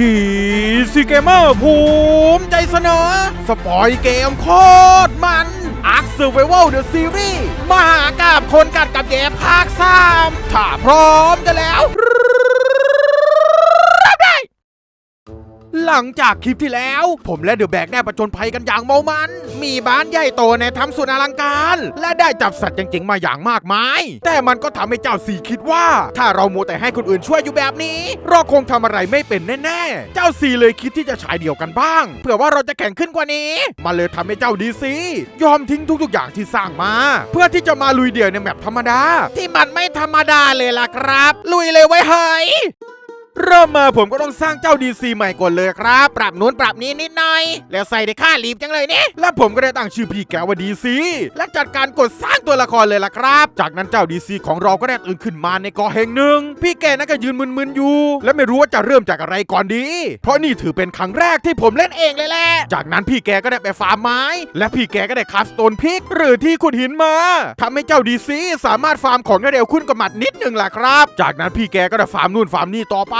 ดีซีเกมเมอร์ภูมิใจเสนอ สปอยเกมโคตรมันอาร์ค u r v i v a l The Series มหากาบคนกัดกับแย่ภาคสามถ้าพร้อมจะแล้ว หลังจากคลิปที่แล้ว ผมและเดอะแบกได้ประจนภัยกันอย่างเมามัน มีบ้านใหญ่โตในทำสุดอลังการ และได้จับสัตว์จริงๆมาอย่างมากมาย แต่มันก็ทำให้เจ้าสี่คิดว่า ถ้าเรามัวแต่ให้คนอื่นช่วยอยู่แบบนี้ เราคงทำอะไรไม่เป็นแน่ๆ เจ้าสี่เลยคิดที่จะฉายเดียวกันบ้างเพื่อว่าเราจะแข่งขึ้นกว่านี้ มาเลยทำให้เจ้าดีซียอมทิ้งทุกๆอย่างที่สร้างมา เพื่อที่จะมาลุยเดี่ยวในแมปธรรมดา ที่มันไม่ธรรมดาเลยล่ะครับ ลุยเลยไว้เฮ้ย เริ่มมาผมก็ต้องสร้างเจ้า DC ใหม่ก่อนเลยครับ ปรับนู้นปรับนี้นิดหน่อย แล้วใส่ในค่าลีบจังเลยเนี่ยและผมก็ได้ตั้งชื่อพี่แกว่า DC และจัดการกดสร้างตัวละครเลยล่ะครับ จากนั้นเจ้า DC ของเราก็ได้ตื่นขึ้นมาในกาะแห่งหนึ่ง พี่แกนั่นก็ยืนมึนๆอยู่ และไม่รู้ว่าจะเริ่มจากอะไรก่อนดี เพราะนี่ถือเป็นครั้งแรกที่ผมเล่นเองเลยแหละ จากนั้นพี่แกก็ได้ไปฟาร์มไม้ และพี่แกก็ได้คราสโตนพิกหรือที่ขุดหินมาทำให้เจ้า DC สามารถฟาร์มของได้เร็วขึ้นกว่าหมัดนิดหนึ่งล่ะครับ จากนั้นพี่แกก็ได้ฟาร์มนู่นฟาร์มนี่ต่อไป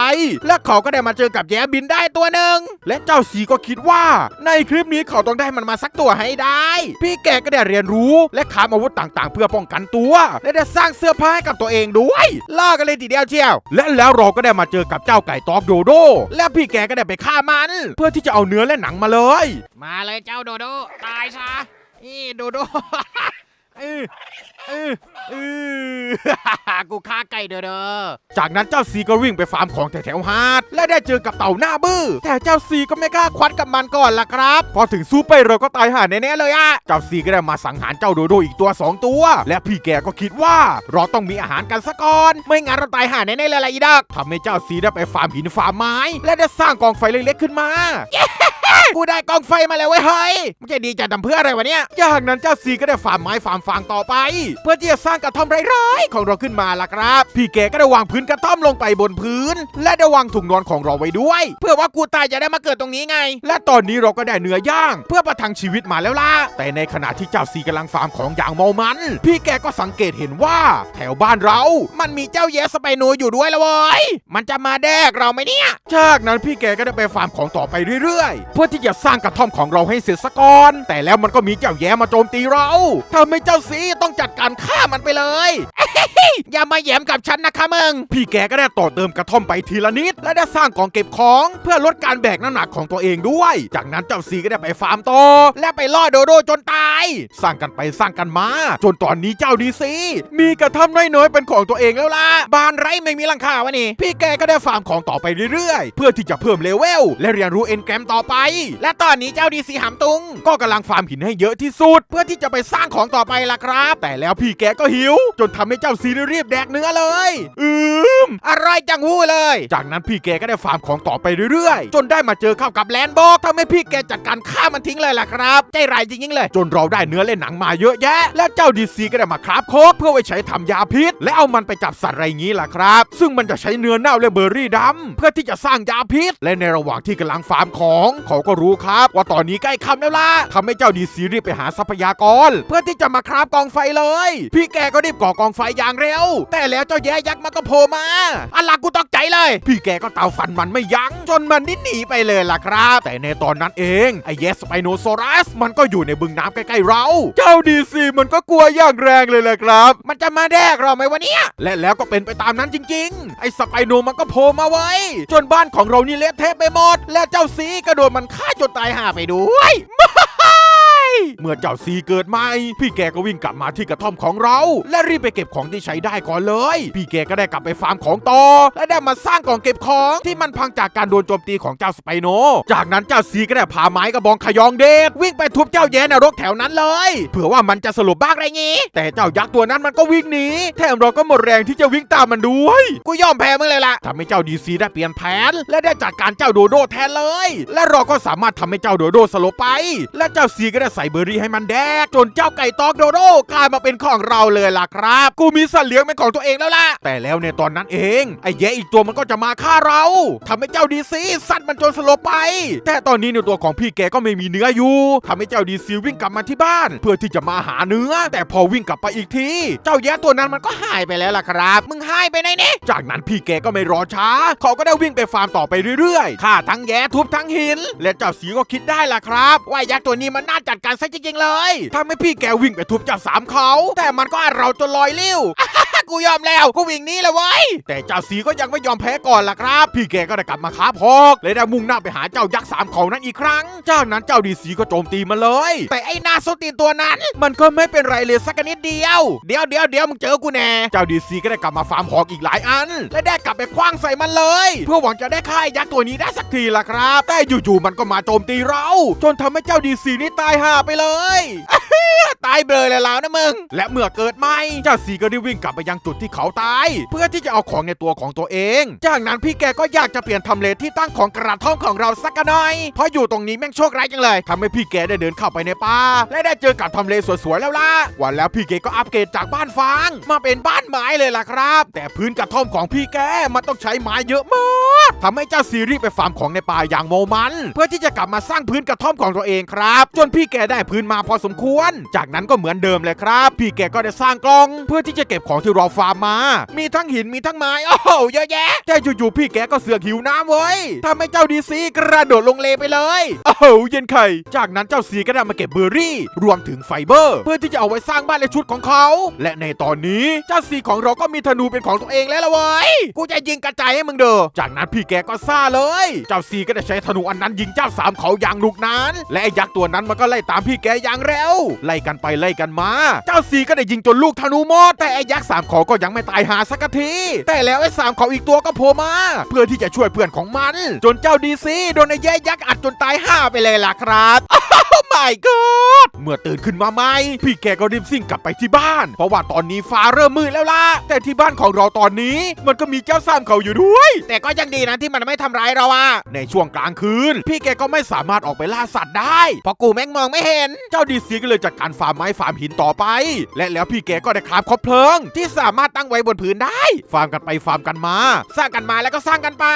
และเขาก็ได้มาเจอกับแย้บินได้ตัวหนึ่งและเจ้าสีก็คิดว่า ในคลิปนี้เขาต้องได้มันมาสักตัวให้ได้ พี่แกก็ได้เรียนรู้ และขามอาวุธต่างๆ เพื่อป้องกันตัว และได้สร้างเสื้อผ้าให้กับตัวเองด้วยล่อกันเลยทีเดียวเชียว และแล้วเราก็ได้มาเจอกับเจ้าไก่ตอกโดโด และพี่แกก็ได้ไปฆ่ามัน เพื่อที่จะเอาเนื้อและหนังมาเลย มาเลยเจ้าโดโด ตายซะนี่โดโด เออเออเออกูฆ่าไก่โดโดจากนั้นเจ้าซีก็วิ่งไปฟาร์มของแถวๆฮาร์ดและได้เจอกับเต่าหน้าบื้อแต่เจ้าซีก็ไม่กล้าควัดกับมันก่อนล่ะครับ พอถึงซูไปเราก็ตายห่าแน่ๆเลยอะเจ้าซีก็ได้มาสังหารเจ้าโดโดอีกตัว 2 ตัว และพี่แกก็คิดว่าเราต้องมีอาหารกันสักก่อน ไม่งั้นเราตายห่าแน่ๆเลยล่ะอีดักทำให้เจ้าซีได้ไปฟาร์มหินฟาร์มไม้ และได้สร้างกองไฟเล็กๆขึ้นมากูได้กองไฟมาแล้วเว้ยเฮ้ยมึงจะดีใจทำเพื่ออะไรวะเนี่ยจากนั้นเจ้าซีก็ได้ฟาร์มไม้ฟาร์มฟางต่อไป เพื่อที่จะสร้างกระท่อมร้ายๆของเราขึ้นมาล่ะครับ พี่แกก็ได้วางพื้นกระท่อมลงไปบนพื้น และได้วางถุงนอนของเราไว้ด้วย เพื่อว่ากูตายจะได้มาเกิดตรงนี้ไง และตอนนี้เราก็ได้เนื้อย่างเพื่อประทังชีวิตมาแล้วล่ะแต่ในขณะที่เจ้าซีกำลังฟาร์มของอย่างเมามัน พี่แกก็สังเกตเห็นว่า แถวบ้านเรา มันมีเจ้าแย้สไปโนอยู่ด้วยละเว้ยมันจะมาแดกเราไหมเนี่ยจากนั้นพี่แกก็ได้ไปฟาร์มของต่อไปเรื่อยๆ เพื่อที่จะสร้างกระท่อมของเราให้เสร็จสะก่อนแต่แล้วมันก็มีเจ้าแย้มาโจมตีเราทำให้เจ้าซีต้องจัดการฆ่ามันไปเลย อย่ามาแหยมกับฉันนะคะมึง พี่แกก็ได้ต่อเติมกระท่อมไปทีละนิด และได้สร้างกองเก็บของเพื่อลดการแบกน้ำหนักของตัวเองด้วย จากนั้นเจ้าซีก็ได้ไปฟาร์มต่อและไปล่อโดโดจนตาย สร้างกันไปสร้างกันมา จนตอนนี้เจ้าดีซีมีกระท่อมน้อยๆเป็นของตัวเองแล้วล่ะบ้านไร้ไม่มีหลังคาวะนี่ พี่แกก็ได้ฟาร์มของต่อไปเรื่อยๆ เพื่อที่จะเพิ่มเลเวลและเรียนรู้เอ็นแกรมต่อไป และตอนนี้เจ้าดีซีหำตุง ก็กำลังฟาร์มหินให้เยอะที่สุด เพื่อที่จะไปสร้างของต่อไปล่ะครับ แต่แล้วพี่แกก็หิว จนทำให้เจ้าซีรีบแดกเนื้อเลย อืมอร่อยจังหู้เลย จากนั้นพี่แกก็ได้ฟาร์มของต่อไปเรื่อยๆ จนได้มาเจอเข้ากับแลนบอกทำให้พี่แกจัดการฆ่ามันทิ้งเลยล่ะครับใจร้ายจริงๆเลย จนเราได้เนื้อและหนังมาเยอะแยะ และเจ้าดีซีก็ได้มาคราฟโคกเพื่อไว้ใช้ทำยาพิษ และเอามันไปจับสัตว์ไรงี้ล่ะครับ ซึ่งมันจะใช้เนื้อเน่าและเบอร์รี่ดำเพื่อที่จะสร้างยาพิษ และในระหว่างที่กำลังฟาร์มของเขาก็รู้ครับ ว่าตอนนี้ใกล้ค่ำแล้วล่ะทำให้เจ้าดีซีรีบไปหาทรัพยากร เพื่อที่จะมาคราฟกองไฟเลย พี่แกก็รีบก่อกองไฟอย่างเร็ว แต่แล้วเจ้าแย่ยักษ์มันก็โผล่มาอัลลากูตกใจเลย พี่แกก็เตาฟันมันไม่ยัง้งจนมันนิ่หนีไปเลยล่ะครับ แต่ในตอนนั้นเองไอ้เยสไปโนซอรัสมันก็อยู่ในบึงน้ำใกล้ๆเรา เจ้าดีซีมันก็กลัวอย่างแรงเลยแหละครับ มันจะมาแดกเราไหมวะเนี่ยและแล้วก็เป็นไปตามนั้นจริง ๆ ไอ้สไปโนมันก็โผล่มาไว้ จนบ้านของเรานี่เละเทะไปหมดและเจ้าซีก็โดนมันฆ่าจนตายห่าไปด้วย เมื่อเจ้าซีเกิดใหม่ พี่แกก็วิ่งกลับมาที่กระท่อมของเรา และรีบไปเก็บของที่ใช้ได้ก่อนเลย พี่แกก็ได้กลับไปฟาร์มของต่อ และได้มาสร้างกล่องเก็บของที่มันพังจากการโดนโจมตีของเจ้าสไปโน จากนั้นเจ้าซีก็ได้พาไม้กระบองขยองเดชวิ่งไปทุบเจ้าแย่นรกแถวนั้นเลย เผื่อว่ามันจะสลบบ้างไรงี้ แต่เจ้ายักษ์ตัวนั้นมันก็วิ่งหนีแถมเราก็หมดแรงที่จะวิ่งตามมันด้วย กูยอมแพ้มึงเลยล่ะทำให้เจ้าดีซีได้เปลี่ยนแผน และได้จัดการเจ้าโดโดแทนเลย และเราก็สามารถทำให้เจ้าโดโดสลบไป และเจ้าซีก็ได้ส่ส่เบอร์รี่ให้มันแดก จนเจ้าไก่ตอกโดโดกลายมาเป็นของเราเลยล่ะครับ กูมีสัตว์เลี้ยงเป็นของตัวเองแล้วล่ะ แต่แล้วในตอนนั้นเอง ไอ้แย่อีกตัวมันก็จะมาฆ่าเราทำให้เจ้าดีซีสัตว์มันจนสลบไป แต่ตอนนี้ในตัวของพี่แกก็ไม่มีเนื้ออยู่ทำให้เจ้าดีซีวิ่งกลับมาที่บ้าน เพื่อที่จะมาหาเนื้อ แต่พอวิ่งกลับไปอีกที เจ้าแย่ตัวนั้นมันก็หายไปแล้วล่ะครับ มึงหายไปไหนเนี่ยจากนั้นพี่แกก็ไม่รอช้า เขาก็ได้วิ่งไปฟาร์มต่อไปเรื่อยๆฆ่าทั้งแย่ทุบทั้งหิน และเจ้าสีก็คิดได้ล่ะครับ ว่ายักษ์ตัวนี้มันน่าจัดการซะจริงๆเลยทำให้พี่แกวิ่งไปทุบจับสามเขา แต่มันก็อาจเราจนลอยเลี้ยว กูยอมแล้วกูวิ่งหนี้แล้วเว้ยแต่เจ้าสีก็ยังไม่ยอมแพ้ก่อนล่ะครับ พี่แกก็ได้กลับมาค้าพอกและได้มุ่งหน้าไปหาเจ้ายักษ์สามเขานั้นอีกครั้ง จากนั้นเจ้าดีสีก็โจมตีมันเลย แต่ไอ้หน้าสตีนตัวนั้น มันก็ไม่เป็นไรเลยสักนิดเดียว เดี๋ยวเดี๋ยวเดี๋ยวมึงเจอกูแน่ เจ้าดีซีก็ได้กลับมาฟาร์มหอกอีกหลายอัน และได้กลับไปคว้างใส่มันเลย เพื่อหวังจะได้ฆ่าไอ้ยักษ์ตัวนี้ได้สักทีล่ะครับ แต่อยู่ๆมันก็มาโจมตีเรา จนทำให้เจ้าดีซีนี่ตายห่าไปเลย ตายเบลอเลยแล้วนะมึง และเมื่อเกิดไหมเจ้าสีก็ได้วิ่งกลับไปยังจุดที่เขาตาย เพื่อที่จะเอาของในตัวของตัวเอง จากนั้นพี่แกก็อยากจะเปลี่ยนทำเลที่ตั้งของกระท่อมของเราสักหน่อย เพราะอยู่ตรงนี้แม่งโชคร้ายจังเลยทำให้พี่แกได้เดินเข้าไปในป่าและได้เจอกับทำเลสวยๆแล้วล่ะวันแล้วพี่แกก็อัปเกรดจากบ้านฟางมาเป็นบ้านไม้เลยล่ะครับ แต่พื้นกระท่อมของพี่แกมันต้องใช้ไม้เยอะมากทำให้เจ้าซีรีส์ไปฟาร์มของในป่าอย่างโมมัน เพื่อที่จะกลับมาสร้างพื้นกระท่อมของตัวเองครับ จนพี่แกได้พื้นมาพอสมควรจากนั้นก็เหมือนเดิมเลยครับ พี่แกก็ได้สร้างกล่อง เพื่อที่จะเก็บของที่เราฟาร์มมา มีทั้งหินมีทั้งไม้โอ้โหเยอะแยะแต่อยู่ๆพี่แกก็เสือกหิวน้ำเว้ยทำให้เจ้าดีซีกระโดดลงเลไปเลยโอ้โหเย็นไข่จากนั้นเจ้าซีก็ได้มาเก็บเบอร์รี่ รวมถึงไฟเบอร์ เพื่อที่จะเอาไว้สร้างบ้านและชุดของเขา และในตอนนี้เจ้าซีของเราก็มีธนูเป็นของตัวเองแล้วละเว้ยกูจะยิงกระจายให้มึงเด้อจากนั้นพี่แกก็ซ่าเลย เจ้าซีก็ได้ใช้ธนูอันนั้นยิงเจ้าสามเขาอย่างหนุกหนานและไอ้ยักษ์ตัวนั้นมันก็ไล่ตามพี่แกอย่างเร็วไล่กันไปไล่กันมา เจ้าซีก็ได้ยิงจนลูกธนูหมดแต่ไอ้ยักษ์สามขอก็ยังไม่ตายหาสักที แต่แล้วไอ้สามขออีกตัวก็โผล่มา เพื่อที่จะช่วยเพื่อนของมัน จนเจ้าดีซีโดนไอ้แย่ยักษ์อัดจนตายห่าไปเลยล่ะครับ my god เมื่อตื่นขึ้นมาใหม่ พี่แกก็รีบซิ่งกลับไปที่บ้าน เพราะว่าตอนนี้ฟ้าเริ่มมืดแล้วล่ะ แต่ที่บ้านของเราตอนนี้ มันก็มีเจ้าสามเขาอยู่ด้วย แต่ก็ยังดีนะที่มันไม่ทำร้ายเราอะในช่วงกลางคืน พี่แกก็ไม่สามารถออกไปล่าสัตว์ได้ เพราะกูแม่งมองไม่เห็น เจ้าดีซีก็เลยจัดการฟาร์มไม้ฟาร์มหินต่อไป และแล้วพี่แกก็ได้คราบคบเพลิง ที่สามารถตั้งไว้บนพื้นได้ ฟาร์มกันไปฟาร์มกันมา สร้างกันมาแล้วก็สร้างกันไป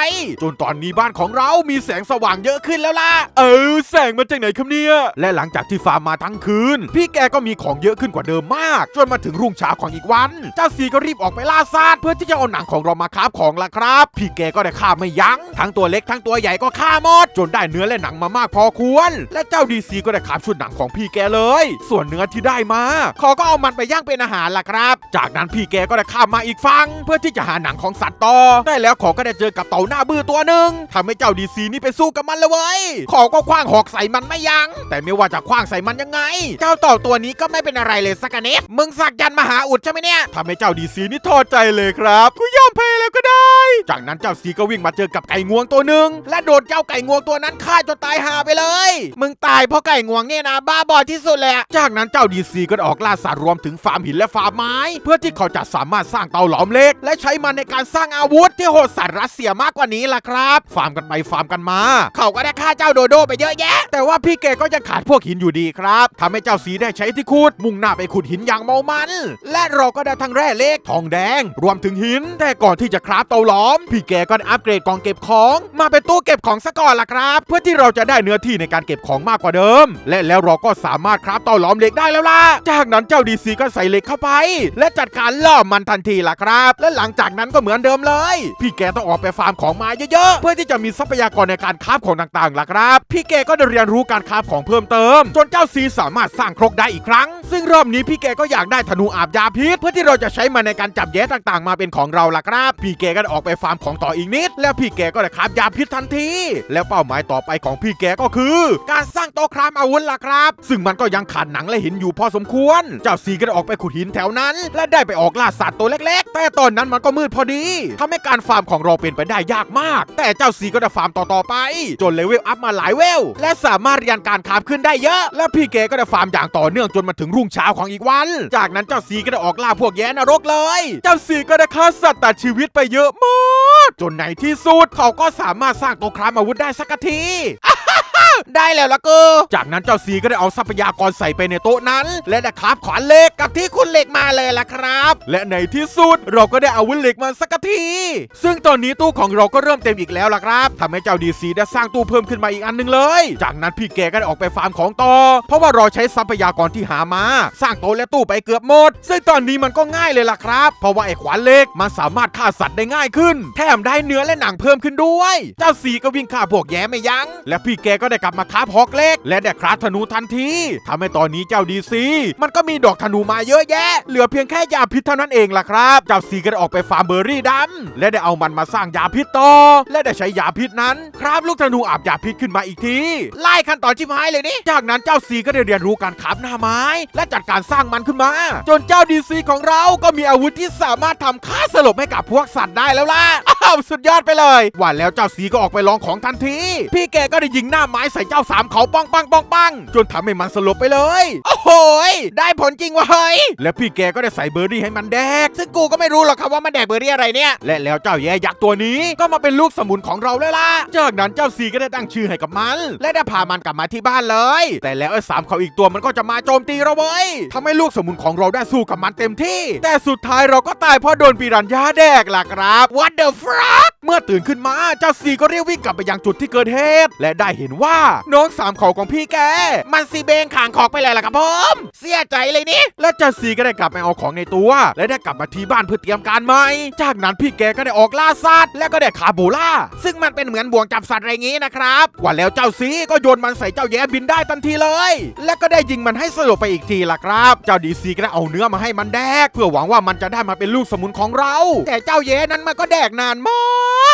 จนตอนนี้บ้านของเรามีแสงสว่างเยอะขึ้นแล้วล่ะ เออ แสงมาจากไหนครับเนี่ยและหลังจากที่ฟาร์มมาทั้งคืน พี่แกก็มีของเยอะขึ้นกว่าเดิมมาก จนมาถึงรุ่งเช้าของอีกวัน เจ้าซีก็รีบออกไปล่าสัตว์เพื่อที่จะเอาหนังของเรามาคาบของละครับ พี่แกก็ได้ฆ่าไม่ยัง้งทั้งตัวเล็กทั้งตัวใหญ่ก็ฆ่าหมดจนได้เนื้อและหนังมามากพอควร และเจ้าดีซีก็ได้คาบชุดหนังของพี่แกเลย ส่วนเนื้อที่ได้มาเขาก็เอามันไปย่างเป็นอาหารล่ะครับ จากนั้นพี่แกก็ได้ข้ามมาอีกฝั่งเพื่อที่จะหาหนังของสัตว์ต่อ ได้แล้วเขาก็ได้เจอกับเต่าหน้าบื้อตัวหนึ่งทำให้เจ้าดีซีนี่ไปสู้กับมันเลยเว้ยขาก็คว้างหอกใส่มันไม่ยัง้งแต่ไม่ว่าจะคว้างใส่มันยังไง เจ้าเต่าตัวนี้ก็ไม่เป็นอะไรเลยสักนิดมึงสักยันต์มหาอุดใช่ไหมเนี่ยทำให้เจ้าดีซีนี่ทอดใจเลยครับกูยอมแพ้แล้วก็ได้ จากนั้นเจ้าซีก็วิ่งมาเจอกับไก่งวงตัวหนึ่งและโดนเจ้าไก่งวงตัวนั้นฆ่าจนตายหาไปเลย มึงตายเพราะไก่งวงเนี่ยนะบ้าบอที่สุดเลยอะจากนั้นเจ้าดีซีก็ได้ออกล่าสัตว์รวมถึงฟาร์มหินและฟาร์มไม้ เพื่อที่เขาจะสามารถสร้างเตาหลอมเหล็ก และใช้มันในการสร้างอาวุธที่โหดสัตว์รัสเซียมากกว่านี้ล่ะครับ ฟาร์มกันไปฟาร์มกันมา เขาก็ได้ฆ่าเจ้าโดโดไปเยอะแยะ แต่ว่าพี่แกก็ยังขาดพวกหินอยู่ดีครับทำให้เจ้าสีได้ใช้ที่ขุด มุ่งหน้าไปขุดหินอย่างเมามัน และเราก็ได้ทั้งแร่เล็กทองแดง รวมถึงหิน แต่ก่อนที่จะคราฟเตาหลอม พี่แกก็ได้อัปเกรดกล่องเก็บของ มาเป็นตู้เก็บของซะก่อนล่ะครับ เพื่อที่เราจะได้เนื้อที่ในการเก็บของมากกว่าเดิม และแล้วเราก็สามารถคราฟเตาหลอมเหล็กได้แล้วล่ะ จากนั้นเจ้าดีซีก็ใส่เหล็กเข้าไป และจัดการล่อมันทันทีล่ะครับ และหลังจากนั้นก็เหมือนเดิมเลย พี่แกต้องออกไปฟาร์มของมาเยอะๆ เพื่อที่จะมีทรัพยากรในการคราฟของต่างๆล่ะครับ พี่แกก็ได้เรียนรู้การคราฟของเพิ่มเติม จนเจ้าซีสามารถสร้างครกได้อีกครั้ง ซึ่งรอบนี้พี่แกก็อยากได้ธนูอาบยาพิษ เพื่อที่เราจะใช้มันในการจับแย้ต่างๆ มาเป็นของเราล่ะครับ พี่แกก็ได้ออกไปฟาร์มของต่ออีกนิด แล้วพี่แกก็ได้คราฟยาพิษทันที แล้วเป้าหมายต่อไปของพี่แกก็คือ การสร้างโต๊ะครามอาวุธล่ะครับ ซึ่งมันก็ยังขาดหนังและหินอยู่พอสมควร เจ้าซีก็ได้ออกไปขุดหินแถวนั้น และได้ไปออกล่าสัตว์ตัวเล็ก ๆ แต่ตอนนั้นมันก็มืดพอดีทำให้การฟาร์มของเราเป็นไปได้ยากมาก แต่เจ้าซีก็ได้ฟาร์มต่อๆไป จนเลเวลอัพมาหลายเวล และสามารถเรียนการคราฟขึ้นได้เยอะ และพี่แกก็ได้ฟาร์มอย่างต่อเนื่องจนมาถึงรุ่งเช้าของอีกวัน จากนั้นเจ้าซีก็ได้ออกล่าพวกแย้นรกเลย เจ้าซีก็ได้ฆ่าสัตว์ตัดชีวิตไปเยอะมาก จนในที่สุดเขาก็สามารถสร้างตัวครามอาวุธได้สักที ได้แล้วละกูจากนั้นเจ้าซีก็ได้เอาทรัพยากรใส่ไปในโต๊ะนั้น และได้คราบขวานเหล็กกับที่คุณเหล็กมาเลยล่ะครับ และในที่สุดเราก็ได้อาวุธเหล็กมาสักที ซึ่งตอนนี้ตู้ของเราก็เริ่มเต็มอีกแล้วล่ะครับทำให้เจ้าดีซีได้สร้างตู้เพิ่มขึ้นมาอีกอันหนึงเลย จากนั้นพี่แกก็ได้ออกไปฟาร์มของต่อ เพราะว่าเราใช้ทรัพยากรที่หามา สร้างโต๊ะและตู้ไปเกือบหมด ซึ่งตอนนี้มันก็ง่ายเลยล่ะครับ เพราะว่าไอ้ขวานเหล็กมันสามารถฆ่าสัตว์ได้ง่ายขึ้น แถมได้เนื้อและหนังเพิ่มขึ้นด้วย เจ้าซีก็วิ่งฆ่าพวกแย้ไม่ยั้งและพี่แกก็ได้กลับมาคราฟฮอกเล็ก และได้คราฟธนูทันทีทำให้ตอนนี้เจ้าดีซีมันก็มีดอกธนูมาเยอะแยะ เหลือเพียงแค่ยาพิษเท่านั้นเองล่ะครับเจ้าซีก็ได้ออกไปฟาร์มเบอร์รี่ดำและได้เอามันมาสร้างยาพิษต่อ และได้ใช้ยาพิษนั้นคราฟลูกธนูอาบยาพิษขึ้นมาอีกที ไล่ขั้นตอนชิบหายเลยนี่จากนั้นเจ้าซีก็ได้เรียนรู้การขับหน้าไม้ และจัดการสร้างมันขึ้นมา จนเจ้าดีซีของเราก็มีอาวุธที่สามารถทำค่าสลบให้กับพวกสัตว์ได้แล้วล่ะอ้าวสุดยอดไปเลยว่าแล้วเจ้าซีก็ออกไปลองของทันที พี่แกก็ได้ยิงหน้าไม้ใส่เจ้าสามเขาปังปังปังปังจนทำให้มันสลบไปเลย โอ้โหยได้ผลจริงวะเฮ้ยและพี่แกก็ได้ใส่เบอร์รี่ให้มันแดก ซึ่งกูก็ไม่รู้หรอกครับว่ามันแดกเบอร์รี่อะไรเนี่ย และแล้วเจ้าแย่ยักษ์ตัวนี้ก็มาเป็นลูกสมุนของเราเลยล่ะ จากนั้นเจ้าซีก็ได้ตั้งชื่อให้กับมัน และได้พามันกลับมาที่บ้านเลย แต่แล้วไอ้สามเขาอีกตัวมันก็จะมาโจมตีเราเว้ยทำให้ลูกสมุนของเราได้สู้กับมันเต็มที่ แต่สุดท้ายเราก็ตายเพราะโดนปีรันยาแดกล่ะครับ What the fuck เมื่อตื่นขึ้นมาเจ้าซีก็รีบวิ่งกลับไปยังจุดที่เกิดเหตุและได้เห็นว่าน้องสามเขาของพี่แก มันซีเบงขางขอกไปเลยล่ะครับผม เสียใจเลยนี่ และเจ้าซีก็ได้กลับไปเอาของในตัว และได้กลับมาที่บ้านเพื่อเตรียมการใหม่ จากนั้นพี่แกก็ได้ออกล่าสัตว์และก็ได้คาโบล่า ซึ่งมันเป็นเหมือนบ่วงจับสัตว์อะไรงี้นะครับว่าแล้วเจ้าซีก็โยนมันใส่เจ้าแย้บินได้ทันทีเลย และก็ได้ยิงมันให้สลบไปอีกทีล่ะครับ เจ้าดีซีก็ได้เอาเนื้อมาให้มันแดก เพื่อหวังว่ามันจะได้มาเป็นลูกสมุนของเรา แต่เจ้าเย้นั้นมันก็แดกนานมา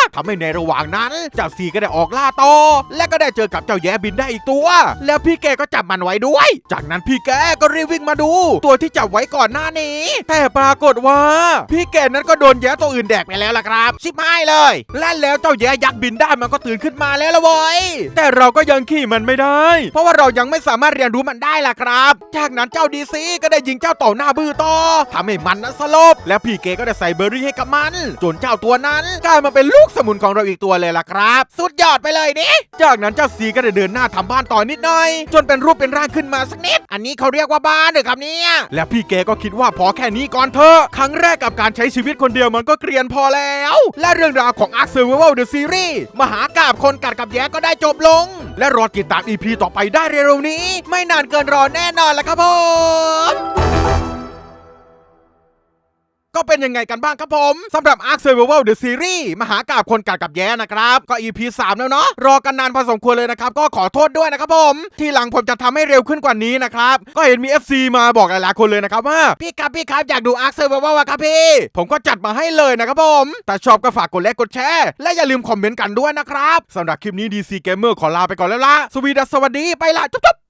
ก ทำให้ในระหว่างนั้นเจ้าซีก็ได้ออกล่าต่อและก็ได้เจอกับเจ้าแย้บินได้อีกตัว แล้วพี่แกก็จับมันไว้ด้วย จากนั้นพี่แกก็รีบวิ่งมาดู ตัวที่จับไว้ก่อนหน้านี้ แต่ปรากฏว่า พี่แกนั้นก็โดนแย้ตัวอื่นแดกไปแล้วล่ะครับ ชิบหายเลย และแล้วเจ้าแย้ยักษ์บินได้มันก็ตื่นขึ้นมาแล้วละเว้ยแต่เราก็ยังขี่มันไม่ได้ เพราะว่าเรายังไม่สามารถเรียนรู้มันได้ล่ะครับ จากนั้นเจ้าดีซีก็ได้ยิงเจ้าต่าหน้าบื้อต่อทำให้มันนั้นสลบ และพี่เกก็ได้ใส่เบอร์รี่ให้กับมัน จนเจ้าตัวนั้นกลายมาเป็นลูกสมุนของเราอีกตัวเลยล่ะครับ สุดยอดไปเลยนี่จากนั้นเจ้าซีก็ได้เดินหน้าทำบ้านต่อนิดหน่อย จนเป็นรูปเป็นร่างขึ้นมาสักนิด อันนี้เขาเรียกว่าบ้านเหรอครับเนี่ยและพี่เกก็คิดว่าพอแค่นี้ก่อนเถอะครั้งแรกกับการใช้ชีวิตคนเดียวมันก็เกรียนพอแล้ว และเรื่องราวของ Ark Survival The Series มหากาบคนกัดกับแย้ก็ได้จบลง และรอติดตาม EP ต่อไปได้เร็วๆนี้ ไม่นานเกินรอแน่นอนละครับผม ก็เป็นยังไงกันบ้างครับผมสำหรับ Ark Survival The Series มหากาบคนกัดกับแย้นะครับ ก็ EP 3 แล้วเนาะรอกันนานพอสมควรเลยนะครับ ก็ขอโทษด้วยนะครับผม ทีหลังผมจะทำให้เร็วขึ้นกว่านี้นะครับ ก็เห็นมี FC มาบอกหลายๆคนเลยนะครับว่า พี่ครับพี่ครับอยากดูอาร์คเซอร์ไวเวลครับพี่ ผมก็จัดมาให้เลยนะครับผม แต่ชอบก็ฝากกดไลค์กดแชร์และอย่าลืมคอมเมนต์กันด้วยนะครับสำหรับคลิปนี้ DC Gamer ขอลาไปก่อนแล้วล่ะสวีดัสสวัสดีไปละจุ๊บ